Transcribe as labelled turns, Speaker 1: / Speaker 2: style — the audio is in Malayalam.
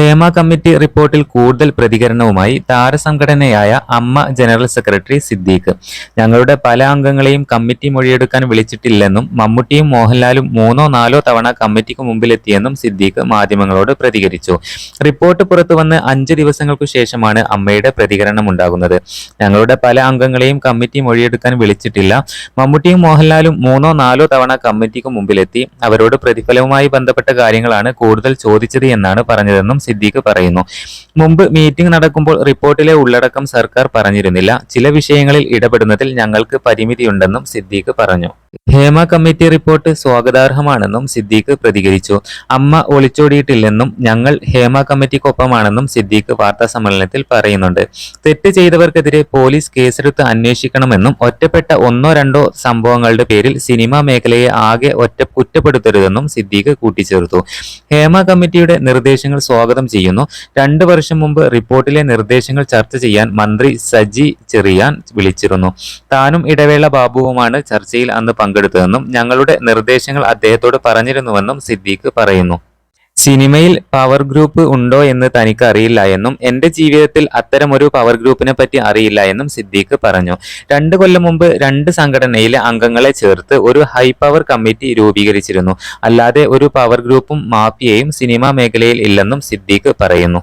Speaker 1: ഹേമ കമ്മിറ്റി റിപ്പോർട്ടിൽ കൂടുതൽ പ്രതികരണവുമായി താരസംഘടനയായ അമ്മ ജനറൽ സെക്രട്ടറി സിദ്ദീഖ്. ഞങ്ങളുടെ പല അംഗങ്ങളെയും കമ്മിറ്റി മൊഴിയെടുക്കാൻ വിളിച്ചിട്ടില്ലെന്നും മമ്മൂട്ടിയും മോഹൻലാലും മൂന്നോ നാലോ തവണ കമ്മിറ്റിക്ക് മുമ്പിലെത്തിയെന്നും സിദ്ദീഖ് മാധ്യമങ്ങളോട് പ്രതികരിച്ചു. റിപ്പോർട്ട് പുറത്തുവന്ന് അഞ്ച് ദിവസങ്ങൾക്കു ശേഷമാണ് അമ്മയുടെ പ്രതികരണം ഉണ്ടാകുന്നത്. ഞങ്ങളുടെ പല അംഗങ്ങളെയും കമ്മിറ്റി മൊഴിയെടുക്കാൻ വിളിച്ചിട്ടില്ല. മമ്മൂട്ടിയും മോഹൻലാലും മൂന്നോ നാലോ തവണ കമ്മിറ്റിക്ക് മുമ്പിലെത്തി. അവരോട് പ്രതിഫലവുമായി ബന്ധപ്പെട്ട കാര്യങ്ങളാണ് കൂടുതൽ ചോദിച്ചത് എന്നാണ് പറഞ്ഞതെന്നും സിദ്ദീഖ് പറയുന്നു. മുമ്പ് മീറ്റിംഗ് നടക്കുമ്പോൾ റിപ്പോർട്ടിലെ ഉള്ളടക്കം സർക്കാർ പറഞ്ഞിരുന്നില്ല. ചില വിഷയങ്ങളിൽ ഇടപെടുന്നതിൽ ഞങ്ങൾക്ക് പരിമിതിയുണ്ടെന്നും സിദ്ദീഖ് പറഞ്ഞു. ഹേമ കമ്മിറ്റി റിപ്പോർട്ട് സ്വാഗതാർഹമാണെന്നും സിദ്ദീഖ് പ്രതികരിച്ചു. അമ്മ ഒളിച്ചോടിയിട്ടില്ലെന്നും ഞങ്ങൾ ഹേമ കമ്മിറ്റിക്കൊപ്പമാണെന്നും സിദ്ദീഖ് വാർത്താ സമ്മേളനത്തിൽ പറയുന്നുണ്ട്. തെറ്റ് ചെയ്തവർക്കെതിരെ പോലീസ് കേസെടുത്ത് അന്വേഷിക്കണമെന്നും ഒറ്റപ്പെട്ട ഒന്നോ രണ്ടോ സംഭവങ്ങളുടെ പേരിൽ സിനിമാ മേഖലയെ ആകെ ഒറ്റ കുറ്റപ്പെടുത്തരുതെന്നും സിദ്ദീഖ് കൂട്ടിച്ചേർത്തു. ഹേമ കമ്മിറ്റിയുടെ നിർദ്ദേശങ്ങൾ സ്വാഗതം ചെയ്യുന്നു. രണ്ടു വർഷം മുമ്പ് റിപ്പോർട്ടിലെ നിർദ്ദേശങ്ങൾ ചർച്ച ചെയ്യാൻ മന്ത്രി സജി ചെറിയാൻ വിളിച്ചിരുന്നു. താനും ഇടവേള ബാബുവുമാണ് ചർച്ചയിൽ അന്ന് പങ്കെടുത്തതെന്നും ഞങ്ങളുടെ നിർദ്ദേശങ്ങൾ അദ്ദേഹത്തോട് പറഞ്ഞിരുന്നുവെന്നും സിദ്ദീഖ് പറയുന്നു. സിനിമയിൽ പവർ ഗ്രൂപ്പ് ഉണ്ടോ എന്ന് തനിക്ക് അറിയില്ല എന്നും എന്റെ ജീവിതത്തിൽ അത്തരമൊരു പവർ ഗ്രൂപ്പിനെ പറ്റി അറിയില്ല എന്നും സിദ്ദീഖ് പറഞ്ഞു. രണ്ട് കൊല്ലം മുമ്പ് രണ്ട് സംഘടനയിലെ അംഗങ്ങളെ ചേർത്ത് ഒരു ഹൈ പവർ കമ്മിറ്റി രൂപീകരിച്ചിരുന്നു. അല്ലാതെ ഒരു പവർ ഗ്രൂപ്പും മാഫിയയും സിനിമാ മേഖലയിൽ ഇല്ലെന്നും സിദ്ദീഖ് പറയുന്നു.